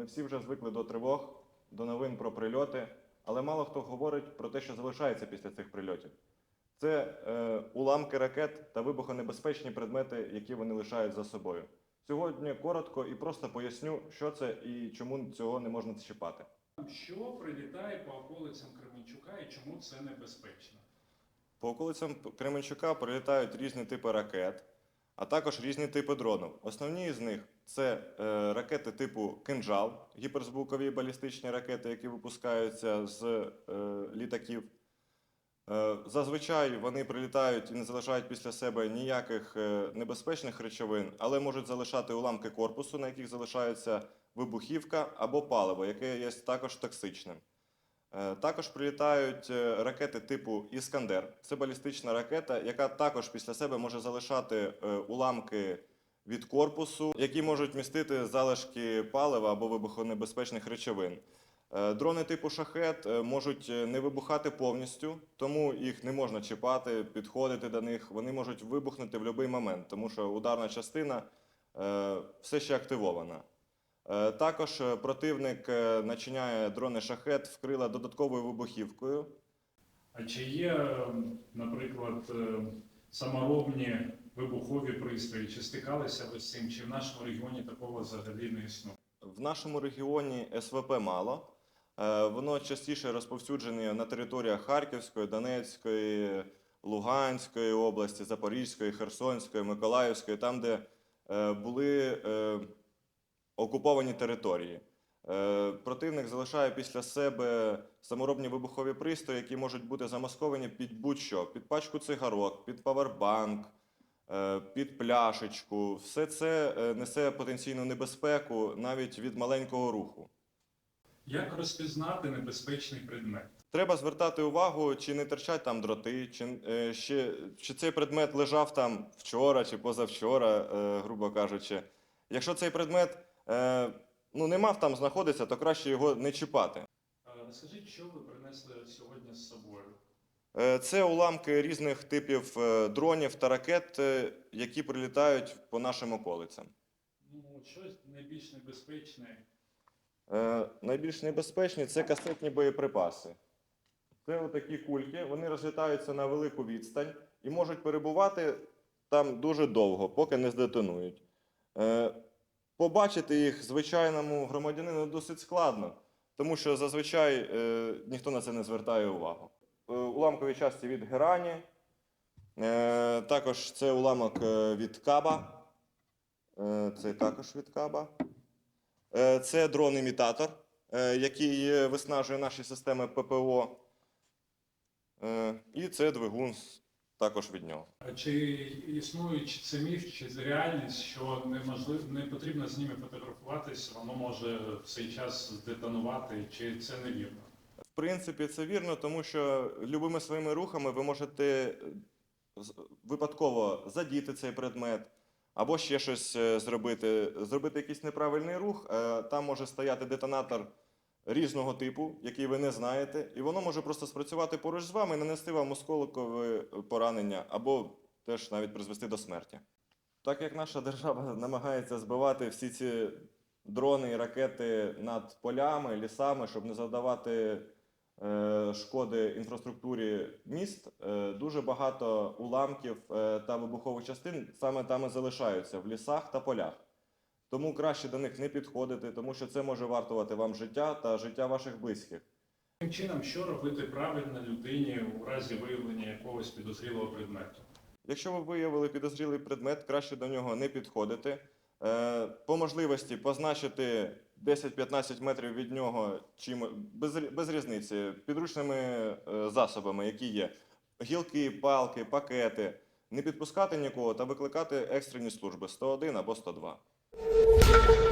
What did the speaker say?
Ми всі вже звикли до тривог, до новин про прильоти, але мало хто говорить про те, що залишається після цих прильотів. Це е, уламки ракет та вибухонебезпечні предмети, які вони лишають за собою. Сьогодні коротко і просто поясню, що це і чому цього не можна чіпати. Що прилітає по околицям Кременчука і чому це небезпечно? По околицям Кременчука прилітають різні типи ракет, а також різні типи дронів. Основні з них це е, ракети типу кинжал, гіперзвукові балістичні ракети, які випускаються з е, літаків. Е, зазвичай вони прилітають і не залишають після себе ніяких е, небезпечних речовин, але можуть залишати уламки корпусу, на яких залишається вибухівка або паливо, яке є також токсичним. Е, Також прилітають е, ракети типу Іскандер. Це балістична ракета, яка також після себе може залишати е, уламки від корпусу, які можуть містити залишки палива або вибухонебезпечних речовин. Дрони типу шахет можуть не вибухати повністю, тому їх не можна чіпати, підходити до них. Вони можуть вибухнути в будь-який момент, тому що ударна частина все ще активована. Е, Також е, противник е, начиняє дрони шахет в крила додатковою вибухівкою. А чи є, наприклад, саморобні вибухові пристрої? Чи стикалися ви з цим? Чи в нашому регіоні такого взагалі не існує? В нашому регіоні СВП мало. Воно частіше розповсюджене на територіях Харківської, Донецької, Луганської області, Запорізької, Херсонської, Миколаївської, там, де були окуповані території. Е, Противник залишає після себе саморобні вибухові пристрої, які можуть бути замасковані під будь-що: під пачку цигарок, під павербанк, е, під пляшечку. Все це е, несе потенційну небезпеку навіть від маленького руху. Як розпізнати небезпечний предмет? Треба звертати увагу, чи не терчать там дроти, чи, ще, чи цей предмет лежав там вчора чи позавчора, грубо кажучи. Якщо цей предмет е, ну, не мав там знаходитися, то краще його не чіпати. Е, Розкажіть, що ви принесли сьогодні з собою? Е, Це уламки різних типів е, дронів та ракет, е, які прилітають по нашим околицям. Ну, щось найбільш небезпечне. Е, Найбільш небезпечні це касетні боєприпаси. Це отакі кульки, вони розлітаються на велику відстань і можуть перебувати там дуже довго, поки не здетонують. Е, Побачити їх звичайному громадянину досить складно, тому що зазвичай е, ніхто на це не звертає увагу. Е, Уламкові часті від герані, е, також це уламок е, від каба, е, це також від каба. Е, Це дрон-імітатор, е, який виснажує наші системи ППО. Е, І це двигун також від нього. А чи існує чи це міф, чи це реальність, що неможливо, не потрібно з ними фотографуватись, воно може в цей час здетонувати, чи це невірно? В принципі, це вірно, тому що любими своїми рухами ви можете е, випадково задіти цей предмет або ще щось е, зробити, зробити якийсь неправильний рух. е, Там може стояти детонатор різного типу, який ви не знаєте, і воно може просто спрацювати поруч з вами і нанести вам осколкове поранення або теж навіть призвести до смерті. Так як наша держава намагається збивати всі ці дрони і ракети над полями, лісами, щоб не завдавати е, шкоди інфраструктурі міст, е, дуже багато уламків е, та вибухових частин саме там і залишаються в лісах та полях. Тому краще до них не підходити, тому що це може вартувати вам життя та життя ваших близьких. Таким чином, що робити правильно людині у разі виявлення якогось підозрілого предмету? Якщо ви виявили підозрілий предмет, краще до нього не підходити. Е, По можливості позначити 10-15 метрів від нього чим без, без різниці підручними е, засобами, які є гілки, палки, пакети. Не підпускати нікого та викликати екстрені служби 101 або 102. you.